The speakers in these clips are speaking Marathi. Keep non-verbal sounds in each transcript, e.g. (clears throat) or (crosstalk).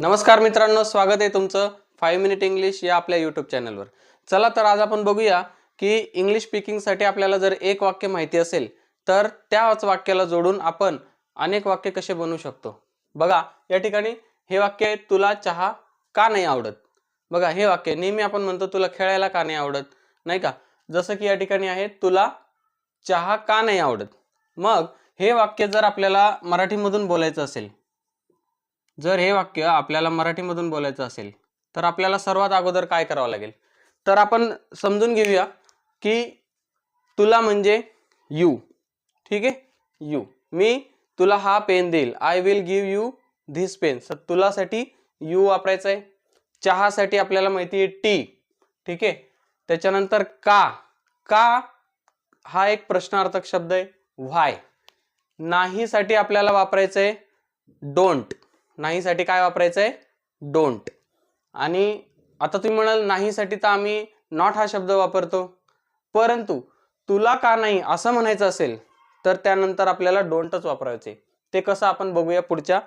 नमस्कार मित्रांनो स्वागत आहे तुमचं फाईव्ह मिनिट इंग्लिश या आपल्या यूट्यूब चॅनलवर चला तर आज आपण बघूया की इंग्लिश स्पीकिंगसाठी आपल्याला जर एक वाक्य माहिती असेल तर त्याच वाक्याला जोडून आपण अनेक वाक्य कसे बनवू शकतो? बघा या ठिकाणी हे वाक्य आहे तुला चहा का नाही आवडत? बघा हे वाक्य नेहमी आपण म्हणतो तुला खेळायला का नाही आवडत? नाही का? जसं की या ठिकाणी आहे तुला चहा का नाही आवडत? मग हे वाक्य जर आपल्याला मराठीमधून बोलायचं असेल जर हे वाक्य आपल्याला मराठीमधून बोलायचं असेल तर आपल्याला सर्वात अगोदर काय करावं लागेल? तर आपण समजून घेऊया की तुला म्हणजे यू ठीक आहे? यू मी तुला हा पेन देईल. I will give you this pen तर तुलासाठी यू वापरायचं आहे चहासाठी आपल्याला माहिती आहे टी ठीक आहे? त्याच्यानंतर का. का हा एक प्रश्नार्थक शब्द आहे. व्हाय नाहीसाठी आपल्याला वापरायचं आहे डोंट नाहीसाठी काय वापरायचं आहे डोंट आणि आता तुम्ही म्हणाल नाहीसाठी तर आम्ही नॉट हा शब्द वापरतो. परंतु तुला का नाही असं म्हणायचं असेल तर त्यानंतर आपल्याला डोंटच वापरायचे. ते कसं आपण बघूया पुढच्या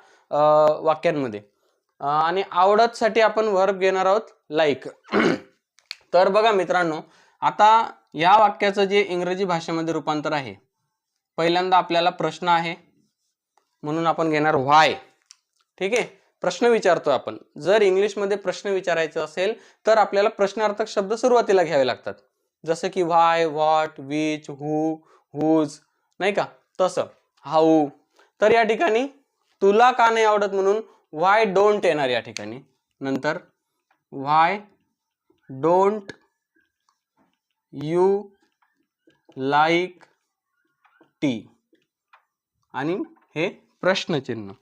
वाक्यांमध्ये. आणि आवडतसाठी आपण वर्ब घेणार आहोत लाईक (clears throat) तर बघा मित्रांनो आता या वाक्याचं जे इंग्रजी भाषेमध्ये रूपांतर आहे पहिल्यांदा आपल्याला प्रश्न आहे म्हणून आपण घेणार व्हाय ठीक आहे? प्रश्न विचारतो आपण. जर इंग्लिशमध्ये प्रश्न विचारायचा असेल तर आपल्याला प्रश्नार्थक शब्द सुरुवातीला घ्यावे लागतात. जसं की why what which who whose नाही का? तसं. हाऊ तर या ठिकाणी तुला का नाही आवडत म्हणून व्हाय डोंट येणार या ठिकाणी. नंतर why don't you like tea आणि हे प्रश्नचिन्ह.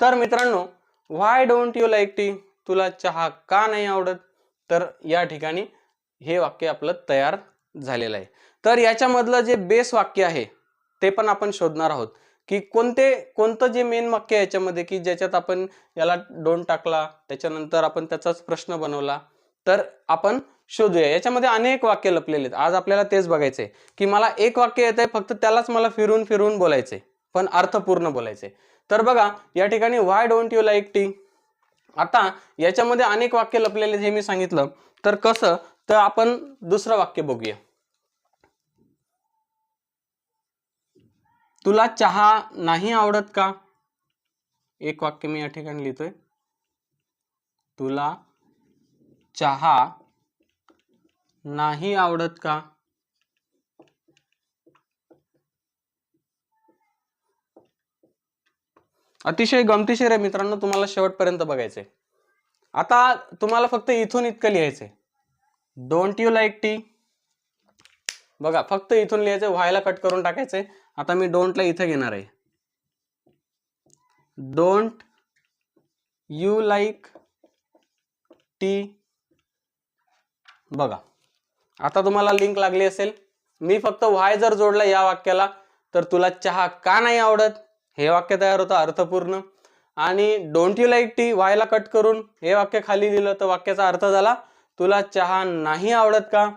तर मित्रांनो why don't you like tea तुला चहा का नाही आवडत? तर या ठिकाणी हे वाक्य आपलं तयार झालेलं आहे. तर याच्यामधलं जे बेस वाक्य आहे ते पण आपण शोधणार आहोत. की कोणते कोणतं जे मेन वाक्य आहे याच्यामध्ये की ज्याच्यात आपण याला डोंट टाकला त्याच्यानंतर आपण त्याचाच प्रश्न बनवला तर आपण शोधूया. याच्यामध्ये अनेक वाक्य लपलेले आहेत. आज आपल्याला तेच बघायचंय की मला एक वाक्य येत आहे फक्त त्यालाच मला फिरून फिरून बोलायचंय पण अर्थपूर्ण बोलायचंय. तर बघा या ठिकाणी why don't you like tea आता याच्यामध्ये अनेक वाक्य लपलेले जे हे मी सांगितलं तर कसं? तर आपण दुसरं वाक्य बघूया. तुला चहा नाही आवडत का? एक वाक्य मी या ठिकाणी लिहितोय. तुला चहा नाही आवडत का? अतिशय गमतीशीर आहे मित्रांनो तुम्हाला शेवटपर्यंत बघायचंय. आता तुम्हाला फक्त इथून इतकं लिहायचंय. डोंट यू लाईक टी बघा फक्त इथून लिहायचं व्हायला कट करून टाकायचंय. आता मी डोंटला इथं घेणार आहे. डोंट यू लाईक टी बघा आता तुम्हाला लिंक लागली असेल. मी फक्त व्हाय जर जोडला या वाक्याला तर तुला चहा का नाही आवडत? हे वाक्य तयार होतं अर्थपूर्ण. आणि डोंट यू लाईक टी व्हायला कट करून हे वाक्य खाली दिलं तर वाक्याचा अर्थ झाला तुला चहा नाही आवडत का?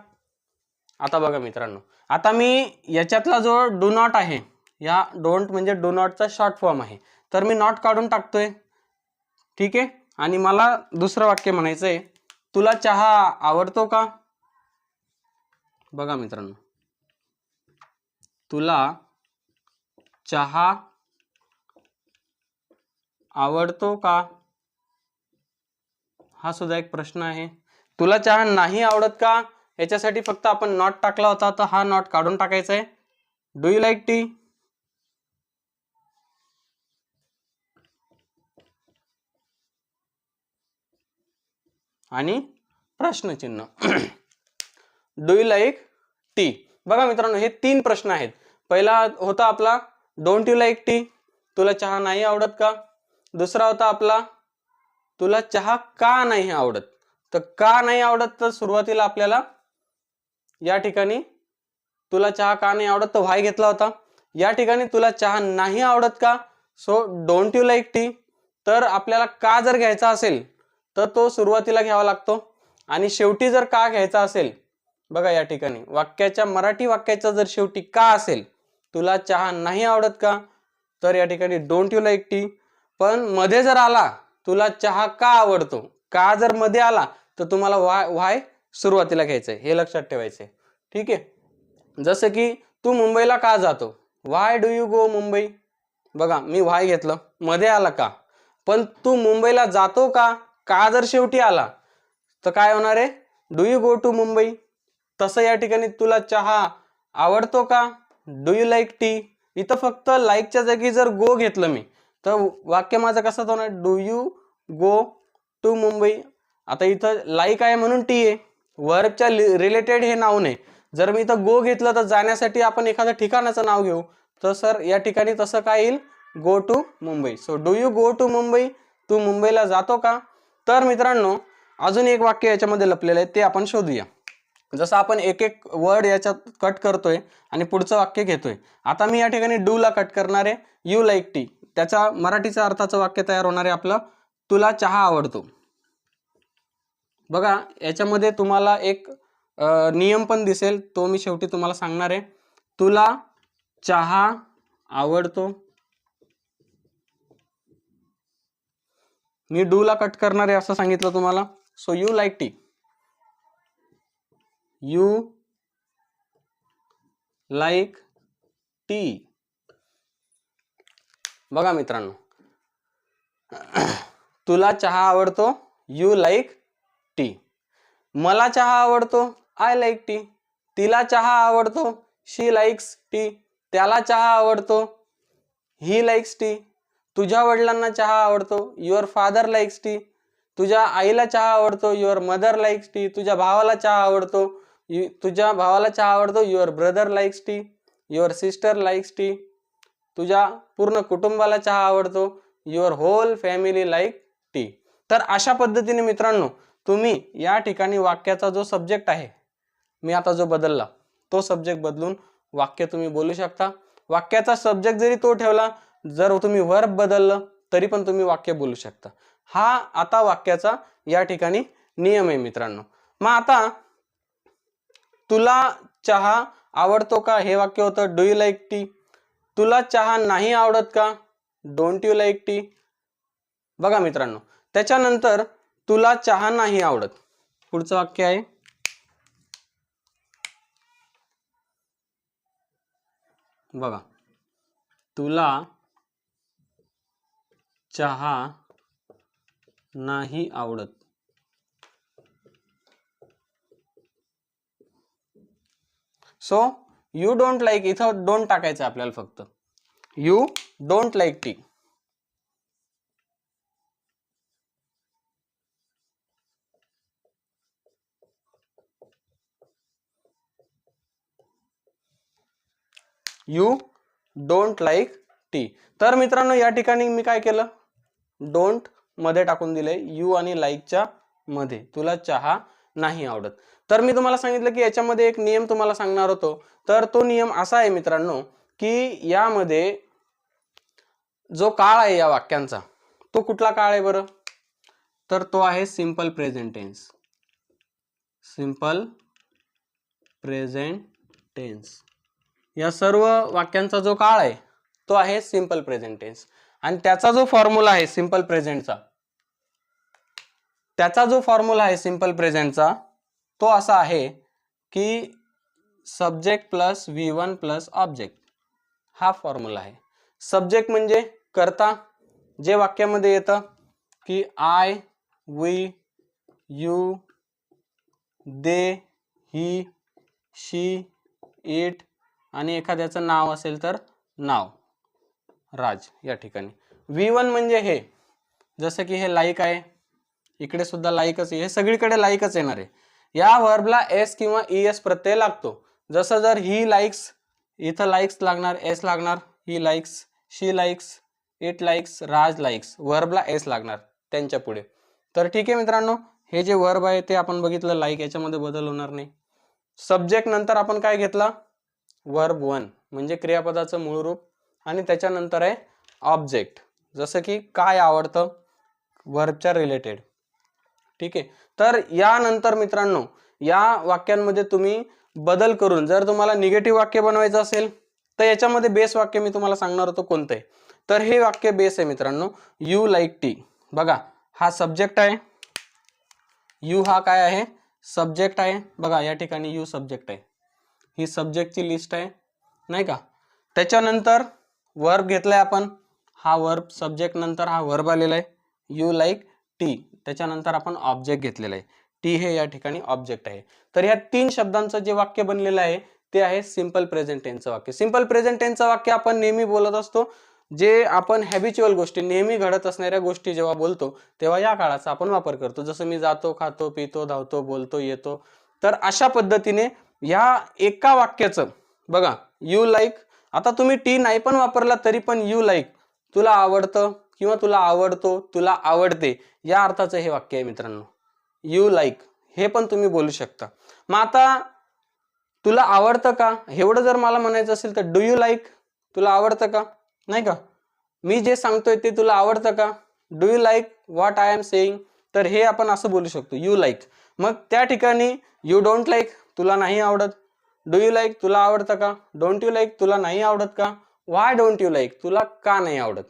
आता बघा मित्रांनो आता मी याच्यातला जो डू नॉट आहे या डोंट म्हणजे डू नॉटचा शॉर्ट फॉर्म आहे. तर मी नॉट काढून टाकतोय. ठीक आहे? आणि मला दुसरं वाक्य म्हणायचं आहे तुला चहा आवडतो का? बघा मित्रांनो तुला चहा आवडतो का? हा सुद्धा एक प्रश्न आहे. तुला चहा नाही आवडत का? याच्यासाठी फक्त आपण नॉट टाकला होता तर हा नॉट काढून टाकायचा आहे डू यू लाईक टी आणि प्रश्नचिन्ह. डू यू लाईक टी बघा मित्रांनो हे तीन प्रश्न आहेत. पहिला होता आपला डोंट यू लाईक टी तुला चहा नाही आवडत का? दुसरा होता आपला तुला चहा का नाही आवडत? तर का नाही आवडत? तर सुरुवातीला आपल्याला या ठिकाणी तुला चहा का नाही आवडत? तर व्हाय घेतला होता. या ठिकाणी तुला चहा नाही आवडत का? So don't you like tea तर आपल्याला का जर घ्यायचा असेल तर तो सुरुवातीला घ्यावा लागतो. आणि शेवटी जर का घ्यायचा असेल बघा या ठिकाणी वाक्याच्या मराठी वाक्याचा जर शेवटी का असेल तुला चहा नाही आवडत का? तर या ठिकाणी डोंट यू लाईक टी पण मध्ये जर आला तुला चहा का आवडतो? का जर मध्ये आला तर तुम्हाला वाय वाय सुरुवातीला घ्यायचंय. हे लक्षात ठेवायचंय. ठीक आहे? जसं की तू मुंबईला का जातो? Why do you go Mumbai? बघा मी व्हाय घेतलं. मध्ये आला का? पण तू मुंबईला जातो का? का जर शेवटी आला तर काय होणार आहे? Do you go to Mumbai? तसं या ठिकाणी तुला चहा आवडतो का? डू यू लाईक टी इथं फक्त लाईकच्या जागी जर गो घेतलं मी तर वाक्य माझं कसं होणार do you go to Mumbai आता इथं लाईक आहे म्हणून टी आहे वर्कच्या रिलेटेड हे नाव नाही. जर मी इथं गो घेतलं तर जाण्यासाठी आपण एखाद्या ठिकाणाचं नाव घेऊ. तर सर या ठिकाणी तसं काय येईल? Go to Mumbai so do you go to Mumbai तू मुंबईला जातो का? तर मित्रांनो अजून एक वाक्य याच्यामध्ये लपलेलं आहे ते आपण शोधूया. जसं आपण एक एक वर्ड याच्यात कट करतोय आणि पुढचं वाक्य घेतोय. आता मी या ठिकाणी डू ला कट करणार आहे. यू लाईक टी त्याच्या मराठीचा अर्थाचं वाक्य तयार होणार आहे आपलं तुला चहा आवडतो. बघा याच्यामध्ये तुम्हाला एक नियम पण दिसेल तो मी शेवटी तुम्हाला सांगणार आहे. तुला चहा आवडतो. मी डू ला कट करणार आहे असं सांगितलं तुम्हाला. So you like tea you like tea बघा मित्रांनो. तुला चहा आवडतो? यू लाईक टी मला चहा आवडतो? आय लाईक टी तिला चहा आवडतो? शी लाईक्स टी त्याला चहा आवडतो? ही लाईक्स टी तुझ्या वडिलांना चहा आवडतो? युअर फादर लाईक्स टी तुझ्या आईला चहा आवडतो? युअर मदर लाईक्स टी तुझ्या भावाला चहा आवडतो? यु तुझ्या भावाला चहा आवडतो? Your brother likes tea your sister likes tea तुझ्या पूर्ण कुटुंबाला चहा आवडतो. Your whole family like tea तर अशा पद्धतीने मित्रांनो तुम्ही या ठिकाणी वाक्याचा जो सब्जेक्ट आहे मी आता जो बदलला तो सब्जेक्ट बदलून वाक्य तुम्ही बोलू शकता. वाक्याचा सब्जेक्ट जरी तो ठेवला जर तुम्ही वर्ब बदललं तरी पण तुम्ही वाक्य बोलू शकता. हा आता वाक्याचा या ठिकाणी नियम आहे मित्रांनो. मग आता तुला चहा आवडतो का? हे वाक्य होतं डू यू लाईक टी तुला चहा नाही आवडत का? डोंट यू लाईक टी बघा मित्रांनो त्याच्यानंतर तुला चहा नाही आवडत. पुढचं वाक्य आहे. बघा तुला चहा नाही आवडत. सो यू डोंट लाईक इथं डोंट टाकायचं आपल्याला फक्त. You don't like tea you don't like tea तर मित्रांनो या ठिकाणी मी काय केलं? डोंटमध्ये टाकून दिले यू आणि लाईकच्या मध्ये. तुला चहा नाही आवडत. तर मी तुम्हाला सांगितलं की याच्यामध्ये एक नियम तुम्हाला सांगणार होतो. तर तो नियम असा आहे मित्रांनो की यामध्ये जो काळ आहे या वाक्यांचा तो कुठला काळ आहे बरं? तर तो आहे simple present tense simple present tense या सर्व वाक्यांचा जो काळ आहे तो आहे सिंपल प्रेझेंट टेन्स आणि त्याचा जो फॉर्म्युला आहे सिंपल प्रेझेंटचा त्याचा जो फॉर्म्युला आहे सिंपल प्रेझेंटचा तो असा आहे की subject plus V one plus object हा फॉर्म्युला आहे. सब्जेक्ट म्हणजे करता जे वाक्यामध्ये येतं की I we you they he she it आणि एखाद्याचं नाव असेल तर नाव. राज या ठिकाणी. व्ही वन म्हणजे हे. जसं की हे लाईक आहे. इकडे सुद्धा लाईकच आहे हे सगळीकडे लाईकच येणार आहे. या वर्बला एस किंवा ई एस प्रत्यय लागतो. जसं जर ही लाईक्स इथं लाईक्स लागणार एस लागणार he likes she likes it likes Raj likes वर्बला S लागणार त्यांच्या पुढे. तर ठीक आहे मित्रांनो हे जे वर्ब आहे ते आपण बघितलं लाईक याच्यामध्ये बदल होणार नाही. सब्जेक्ट नंतर आपण काय घेतला? वर्ब वन म्हणजे क्रियापदाचं मूळ रूप. आणि त्याच्यानंतर आहे ऑब्जेक्ट जसं की काय आवडतं? वर्बच्या रिलेटेड ठीक आहे? तर यानंतर मित्रांनो या वाक्यांमध्ये तुम्ही बदल करून जर तुम्हाला निगेटिव्ह वाक्य बनवायचं असेल तर याच्यामध्ये बेस वाक्य मी तुम्हाला सांगणार होतो कोणतं आहे तर हे वाक्य बेस आहे मित्रांनो यू लाईक टी बघा हा सब्जेक्ट आहे. यू हा काय आहे? सब्जेक्ट आहे. बघा या ठिकाणी यू सब्जेक्ट आहे. ही सब्जेक्टची लिस्ट आहे नाही का? त्याच्यानंतर वर्ब घेतलाय आपण. हा वर्ब सब्जेक्ट नंतर हा वर्ब आलेला आहे. यू लाईक टी त्याच्यानंतर आपण ऑब्जेक्ट घेतलेला आहे. टी हे या ठिकाणी ऑब्जेक्ट आहे. तर ह्या तीन शब्दांचं जे वाक्य बनलेलं आहे ते आहे सिंपल प्रेझेंट टेन्सचं वाक्य. सिंपल प्रेझेंट टेन्सचं वाक्य आपण नेहमी बोलत असतो. जे आपण हॅबिच्युअल गोष्टी नेहमी घडत असणाऱ्या गोष्टी जेव्हा बोलतो तेव्हा या काळाचा आपण वापर करतो. जसं मी जातो खातो पितो धावतो बोलतो येतो. तर अशा पद्धतीने ह्या एका वाक्याचं बघा यू लाईक आता तुम्ही टी नाही पण वापरला तरी पण यू लाईक तुला आवडतं? किंवा तुला आवडतो तुला आवडते या अर्थाचं हे वाक्य आहे मित्रांनो. यू लाईक हे पण तुम्ही बोलू शकता. मग आता तुला आवडतं का? एवढं जर मला म्हणायचं असेल तर डू यू लाईक तुला आवडतं का? नाही का? मी जे सांगतोय ते तुला आवडतं का? Do you like what I am saying तर हे आपण असं बोलू शकतो. यू लाईक मग त्या ठिकाणी यू डोंट लाईक तुला नाही आवडत. डू यू लाईक तुला आवडतं का? डोंट यू लाईक तुला नाही आवडत का? व्हाय डोंट यू लाईक तुला का नाही आवडत?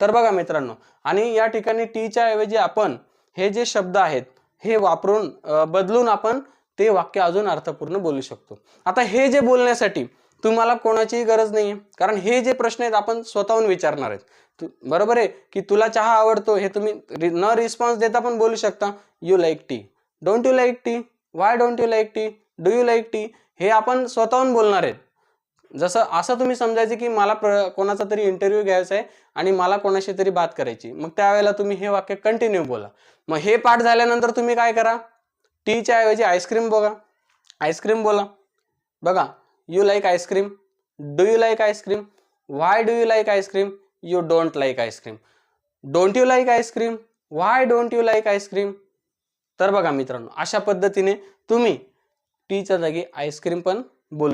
तर बघा मित्रांनो आणि या ठिकाणी टीच्या ऐवजी आपण हे जे शब्द आहेत हे वापरून बदलून आपण ते वाक्य अजून अर्थपूर्ण बोलू शकतो. आता हे जे बोलण्यासाठी तुम्हाला कोणाचीही गरज नाही आहे कारण हे जे प्रश्न आहेत आपण स्वतःहून विचारणार आहेत. बरोबर आहे की तुला चहा आवडतो हे तुम्ही न रिस्पॉन्स देता पण बोलू शकता. You like tea don't you like tea why don't you like tea do you like tea हे आपण स्वतःहून बोलणार आहेत. जसं असं तुम्ही समजायचं की मला प्र कोणाचा तरी इंटरव्ह्यू घ्यायचा आहे आणि मला कोणाशी तरी बात करायची. मग त्यावेळेला तुम्ही हे वाक्य कंटिन्यू बोला. मग हे पाठ झाल्यानंतर तुम्ही काय करा? टीच्या ऐवजी आईस्क्रीम बघा. आईस्क्रीम बोला. बघा you like ice cream do you like ice cream why do you like ice cream you don't like ice cream don't you like ice cream why don't you like ice cream तर बघा मित्रांनो अशा पद्धतीने तुम्ही टीच्या जागी आईस्क्रीम पण बोलू